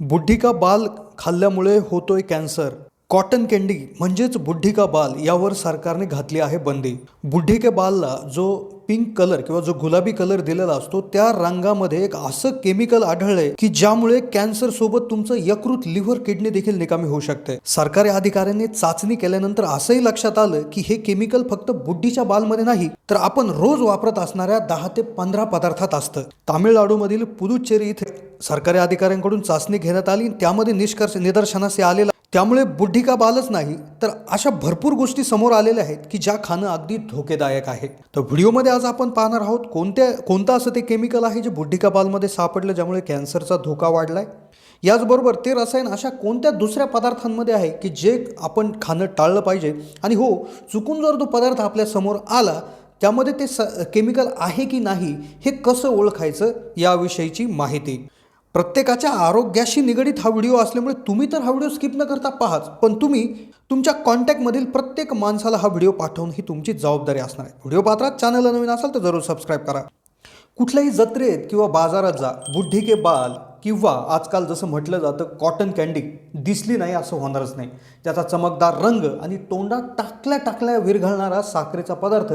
बुद्धिका बाल खाल्ल्यामुळे होतोय कॅन्सर. कॉटन कॅन्डी म्हणजेच बुद्धिका बाल यावर सरकारने घातली आहे बंदी. बुद्धिके बालला जो पिंक कलर किंवा जो गुलाबी कलर दिलेला असतो त्या रंगामध्ये एक असं केमिकल आढळलंय की ज्यामुळे कॅन्सर सोबत तुमचं यकृत लिव्हर किडनी देखील निकामी होऊ शकते. सरकारी अधिकाऱ्यांनी चाचणी केल्यानंतर असंही लक्षात आलं की हे केमिकल फक्त बुड्ढीच्या बालमध्ये नाही तर आपण रोज वापरत असणाऱ्या दहा ते पंधरा पदार्थात असतं. तामिळनाडूमधील पुदुच्चेरी इथे सरकारी अधिकाऱ्यांकडून चाचणी घेण्यात आली त्यामध्ये निष्कर्ष निदर्शनास आलेला त्यामुळे बुड्ढी का बालच नाही तर अशा भरपूर गोष्टी समोर आलेल्या आहेत की ज्या खाणं अगदी धोकेदायक आहे. तर व्हिडिओमध्ये आज आपण पाहणार आहोत कोणत्या कोणतं असं ते केमिकल आहे जे बुड्ढी का बालमध्ये सापडलं ज्यामुळे कॅन्सरचा धोका वाढला आहे याचबरोबर ते रसायन अशा कोणत्या दुसऱ्या पदार्थांमध्ये आहे की जे आपण खाणं टाळलं पाहिजे? आणि हो चुकून जर तो पदार्थ आपल्यासमोर आला त्यामध्ये ते स केमिकल आहे की नाही हे कसं ओळखायचं याविषयीची माहिती. प्रत्येकाच्या आरोग्याशी निगडीत हा व्हिडिओ असल्यामुळे तुम्ही तर हा व्हिडिओ स्किप न करता पाहाच पण तुम्ही तुमच्या कॉन्टॅक्टमधील प्रत्येक माणसाला हा व्हिडिओ पाठवून ही तुमची जबाबदारी असणार आहे. व्हिडिओ पात्रात चॅनलला नवीन असाल तर जरूर सबस्क्राईब करा. कुठल्याही जत्रेत किंवा बाजारात जा बुड्ढी के बाल किंवा आजकाल जसं म्हटलं जातं कॉटन कॅन्डी दिसली नाही असं होणारच नाही. त्याचा चमकदार रंग आणि तोंडात टाकल्या टाकल्या विरघळणारा साखरेचा पदार्थ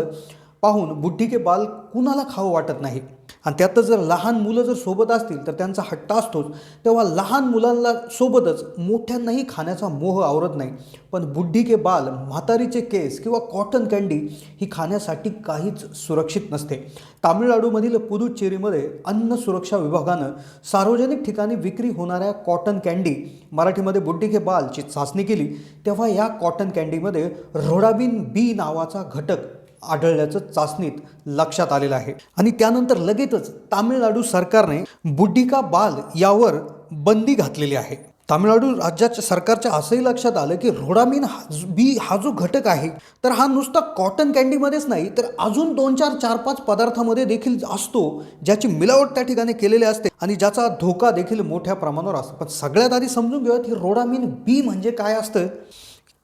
पाहून बुद्धी के बाल कुणाला खावं वाटत नाही. आणि त्यातच जर लहान मुलं जर सोबत असतील तर त्यांचा हट्ट असतोच. तेव्हा लहान मुलांना सोबतच मोठ्यांनाही खाण्याचा मोह आवरत नाही. पण बुड्ढी के बाल म्हातारीचे केस किंवा कॉटन कँडी ही खाण्यासाठी काहीच सुरक्षित नसते. तामिळनाडूमधील पुदुच्चेरीमध्ये अन्न सुरक्षा विभागानं सार्वजनिक ठिकाणी विक्री होणाऱ्या कॉटन कँडी मराठीमध्ये बुड्ढी के बालची चाचणी केली. तेव्हा या कॉटन कँडीमध्ये रोडाबिन बी नावाचा घटक आढळल्याचं चाचणीत लक्षात आलेलं आहे. आणि त्यानंतर लगेचच तामिळनाडू सरकारने बुड्डिका बाल यावर बंदी घातलेली आहे. तामिळनाडू राज्याच्या सरकारच्या असंही लक्षात आलं की रोडामिन हा बी हा जो घटक आहे तर हा नुसता कॉटन कॅन्डीमध्येच नाही तर अजून दोन चार चार पाच पदार्थामध्ये देखील असतो ज्याची मिलावट त्या ठिकाणी केलेली असते. आणि ज्याचा धोका देखील मोठ्या प्रमाणावर असतो. पण सगळ्यात आधी समजून घेऊयात की रोडामिन बी म्हणजे काय असतं?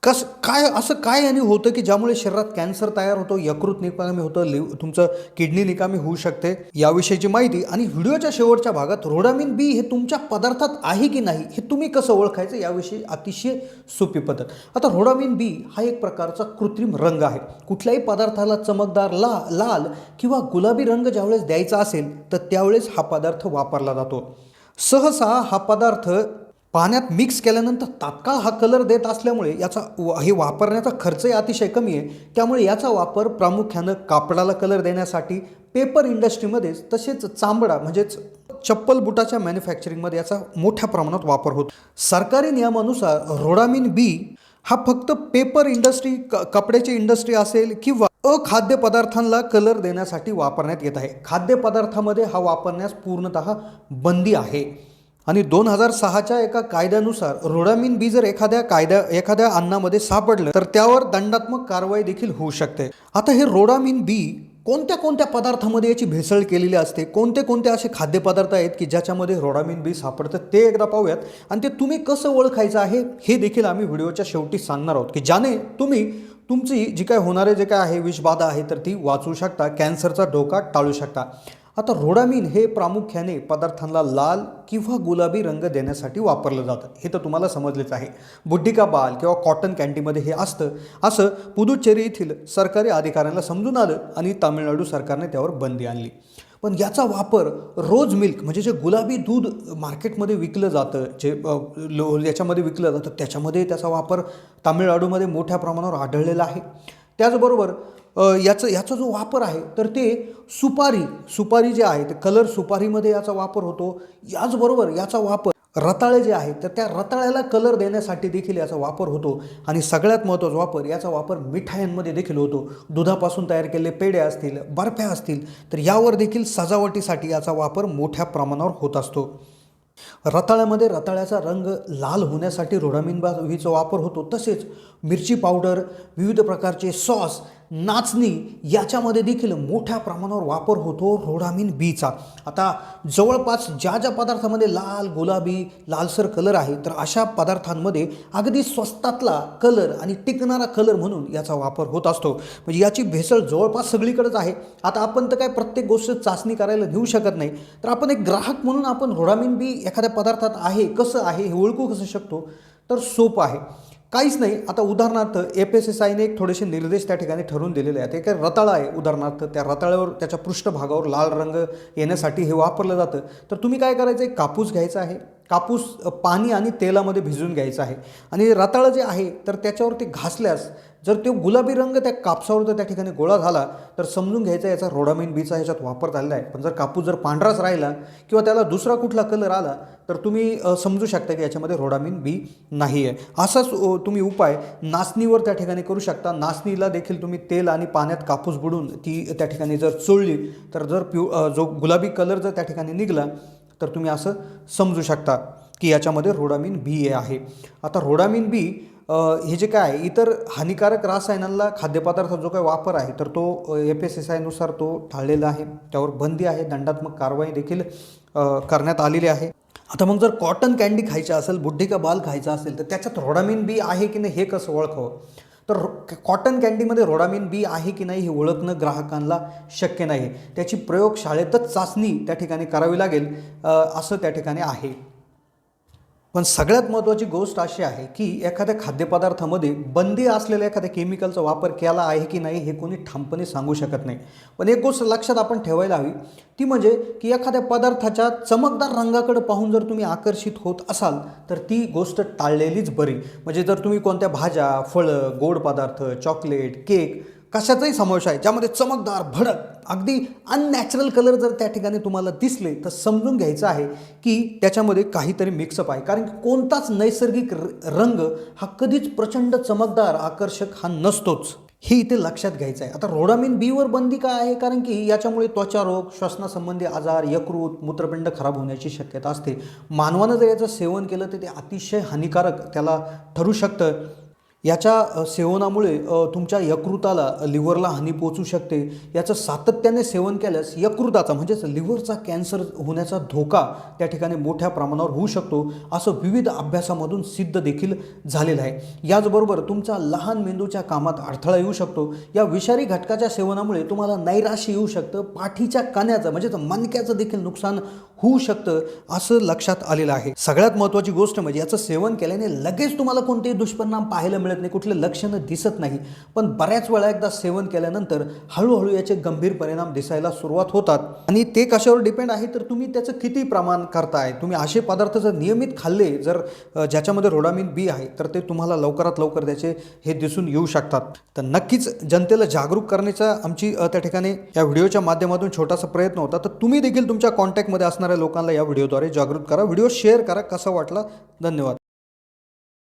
कसं काय असं काय आणि होतं की ज्यामुळे शरीरात कॅन्सर तयार होतो यकृत निकामी होतं लिव तुमचं किडनी निकामी होऊ शकते याविषयीची माहिती आणि व्हिडिओच्या शेवटच्या भागात रोडामिन बी हे तुमच्या पदार्थात आहे की नाही हे तुम्ही कसं ओळखायचं याविषयी अतिशय सोपी पद्धत. आता रोडामिन बी हा एक प्रकारचा कृत्रिम रंग आहे. कुठल्याही पदार्थाला चमकदार ला लाल किंवा गुलाबी रंग ज्यावेळेस द्यायचा असेल तर त्यावेळेस हा पदार्थ वापरला जातो. सहसा हा पदार्थ पाण्यात मिक्स केल्यानंतर तात्काळ हा कलर देत असल्यामुळे याचा व- हे वापरण्याचा खर्चही अतिशय कमी आहे. त्यामुळे याचा वापर प्रामुख्यानं कापडाला कलर देण्यासाठी पेपर इंडस्ट्रीमध्येच तसेच चांबडा म्हणजेच चप्पल बुटाच्या मॅन्युफॅक्चरिंगमध्ये याचा मोठ्या प्रमाणात वापर होतो. सरकारी नियमानुसार रोडामिन बी हा फक्त पेपर इंडस्ट्री क कपड्याची इंडस्ट्री असेल किंवा अखाद्य पदार्थांना कलर देण्यासाठी वापरण्यात येत आहे. खाद्यपदार्थामध्ये हा वापरण्यास पूर्णतः बंदी आहे. आणि दोन हजार सहाच्या एका कायद्यानुसार रोडामिन बी जर एखाद्या कायद्या एखाद्या अन्नामध्ये सापडलं तर त्यावर दंडात्मक कारवाई देखील होऊ शकते. आता हे रोडामिन बी कोणत्या कोणत्या पदार्थामध्ये याची भेसळ केलेली असते? कोणते कोणते असे खाद्यपदार्थ आहेत की ज्याच्यामध्ये रोडामिन बी सापडतं ते एकदा पाहूयात. आणि ते तुम्ही कसं ओळखायचं आहे हे देखील आम्ही व्हिडिओच्या शेवटी सांगणार आहोत की ज्याने तुम्ही तुमची जी काय होणारे जे काय आहे विषबाधा आहे तर ती वाचू शकता कॅन्सरचा धोका टाळू शकता. आता रोडामिल हे प्रामुख्याने पदार्थांना लाल किंवा गुलाबी रंग देण्यासाठी वापरलं जातं. हे तर तुम्हाला समजलेच आहे. बुद्धिका बाल किंवा कॉटन कॅन्टीमध्ये हे असतं. असं पुदुच्चेरी येथील सरकारी अधिकाऱ्यांना समजून आलं आणि तामिळनाडू सरकारने त्यावर बंदी आणली. पण याचा वापर रोज मिल्क म्हणजे जे गुलाबी दूध मार्केटमध्ये विकलं जातं जे लो याच्यामध्ये विकलं जातं त्याच्यामध्ये त्याचा वापर तामिळनाडूमध्ये मोठ्या प्रमाणावर आढळलेला आहे. त्याचबरोबर याचं याचा जो वापर आहे तर ते सुपारी सुपारी जे आहे ते कलर सुपारीमध्ये याचा वापर होतो. याचबरोबर याचा वापर रताळे जे आहेत तर त्या रताळ्याला कलर देण्यासाठी देखील याचा वापर होतो. आणि सगळ्यात महत्त्वाचा वापर याचा वापर मिठायांमध्ये देखील होतो. दुधापासून तयार केलेले पेढे असतील बर्फ्या असतील तर यावर देखील सजावटीसाठी याचा वापर मोठ्या प्रमाणावर होत असतो. रताळ्यामध्ये रताळ्याचा रंग लाल होण्यासाठी रोडामिन बावीचा वापर होतो. तसेच मिरची पावडर विविध प्रकारचे सॉस नाचणी याच्यामध्ये देखील मोठ्या प्रमाणावर वापर होतो रोडामिन बीचा आता जवळपास ज्या ज्या पदार्थामध्ये लाल गुलाबी लालसर कलर आहे तर अशा पदार्थांमध्ये अगदी स्वस्तातला कलर आणि टिकणारा कलर म्हणून याचा वापर होत असतो. म्हणजे याची भेसळ जवळपास सगळीकडेच आहे. आता आपण तर काय प्रत्येक गोष्ट चाचणी करायला घेऊ शकत नाही. तर आपण एक ग्राहक म्हणून आपण रोडामिन बी एखाद्या पदार्थात आहे कसं आहे हे ओळखू कसं शकतो? तर सोपं आहे. काहीच नाही. आता उदाहरणार्थ एफ एस एस आयने एक थोडेसे निर्देश त्या ठिकाणी ठरवून दिलेले आहेत. एक रताळा आहे उदाहरणार्थ त्या रताळ्यावर त्याच्या पृष्ठभागावर लाल रंग येण्यासाठी हे वापरलं जातं. तर तुम्ही काय करायचं? आहे कापूस घ्यायचा आहे. कापूस पाणी आणि तेलामध्ये भिजून घ्यायचं आहे. आणि रताळं जे आहे तर त्याच्यावरती घासल्यास जर तो गुलाबी रंग त्या कापसावर जर त्या ठिकाणी गोळा झाला तर समजून घ्यायचा याचा रोडामिन बीचा ह्याच्यात वापर झालेला आहे. पण जर कापूस जर पांढराच राहिला किंवा त्याला दुसरा कुठला कलर आला तर तुम्ही समजू शकता की याच्यामध्ये रोडामिन बी नाही आहे. असाच तुम्ही उपाय नाचणीवर त्या ठिकाणी करू शकता. नाचणीला देखील तुम्ही तेल आणि पाण्यात कापूस बुडून ती त्या ठिकाणी जर चोळली तर जर पिव जो गुलाबी कलर जर त्या ठिकाणी निघाला तर तुम्ही असं समजू शकता की याच्यामध्ये रोडामिन बी हे आहे. आता रोडामिन बी हे जे काय आहे इतर हानिकारक रासायनांना खाद्यपदार्थाचा जो काही वापर आहे तर तो एफ एस एस आयनुसार तो टाळलेला आहे. त्यावर बंदी आहे. दंडात्मक कारवाई देखील करण्यात आलेली आहे. आता मग जर कॉटन कॅन्डी खायचं असेल बुड्ढी का बाल खायचा असेल तर त्याच्यात रोडामिन बी आहे की नाही हे कसं ओळखावं? तर कॉटन कॅन्डीमध्ये रोडामिन बी आहे की नाही हे ओळखणं ग्राहकांना शक्य नाही. त्याची प्रयोगशाळेतच चाचणी त्या ठिकाणी करावी लागेल असं त्या ठिकाणी आहे. पण सगळ्यात महत्त्वाची गोष्ट अशी आहे की एखाद्या खाद्यपदार्थामध्ये बंदी असलेल्या एखाद्या केमिकलचा वापर केला आहे की नाही हे कोणी ठामपणे सांगू शकत नाही. पण एक गोष्ट लक्षात आपण ठेवायला हवी ती म्हणजे की एखाद्या पदार्थाच्या चमकदार रंगाकडे पाहून जर तुम्ही आकर्षित होत असाल तर ती गोष्ट टाळलेलीच बरी. म्हणजे जर तुम्ही कोणत्या भाज्या फळं गोड पदार्थ चॉकलेट केक कशाचाही समावेश आहे ज्यामध्ये चमकदार भडक अगदी अननॅचरल कलर जर त्या ठिकाणी तुम्हाला दिसले तर समजून घ्यायचं आहे की त्याच्यामध्ये काहीतरी मिक्सअप आहे. कारण की कोणताच नैसर्गिक र- रंग हा कधीच प्रचंड चमकदार आकर्षक हा नसतोच. हे इथे लक्षात घ्यायचं आहे. आता रोडामिन बीवर बंदी काय आहे? कारण की याच्यामुळे त्वचारोग श्वसनासंबंधी आजार यकृत मूत्रपिंड खराब होण्याची शक्यता असते. मानवानं जर याचं सेवन केलं तर ते अतिशय हानिकारक त्याला ठरू शकतं. याच्या सेवनामुळे तुमच्या यकृताला लिव्हरला हानी पोचू शकते. याचं सातत्याने सेवन केल्यास यकृताचा म्हणजेच लिव्हरचा कॅन्सर होण्याचा धोका त्या ठिकाणी मोठ्या प्रमाणावर होऊ शकतो असं विविध अभ्यासामधून सिद्ध देखील झालेलं आहे. याचबरोबर तुमचा लहान मेंदूच्या कामात अडथळा येऊ शकतो. या विषारी घटकाच्या सेवनामुळे तुम्हाला नैराश्य येऊ शकतं. पाठीच्या कण्याचं म्हणजेच मनक्याचं देखील नुकसान होऊ शकतं असं लक्षात आलेलं आहे. सगळ्यात महत्त्वाची गोष्ट म्हणजे याचं सेवन केल्याने लगेच तुम्हाला कोणतेही दुष्परिणाम पाहायला मिळत नाही कुठले लक्षणं दिसत नाही. पण बऱ्याच वेळा एकदा सेवन केल्यानंतर हळूहळू याचे गंभीर परिणाम दिसायला सुरुवात होतात. आणि ते कशावर डिपेंड आहे? तर तुम्ही त्याचं किती प्रमाण करताय? तुम्ही असे पदार्थ जर नियमित खाल्ले जर ज्याच्यामध्ये रोडामिन बी आहे तर ते तुम्हाला लवकरात लवकर त्याचे हे दिसून येऊ शकतात. तर नक्कीच जनतेला जागरूक करण्याचा आमची त्या ठिकाणी या व्हिडिओच्या माध्यमातून छोटासा प्रयत्न होता. तर तुम्ही देखील तुमच्या कॉन्टॅक्टमध्ये असणाऱ्या लोकांना या व्हिडिओद्वारे जागृत करा. व्हिडिओ शेअर करा. कसा वाटला? धन्यवाद.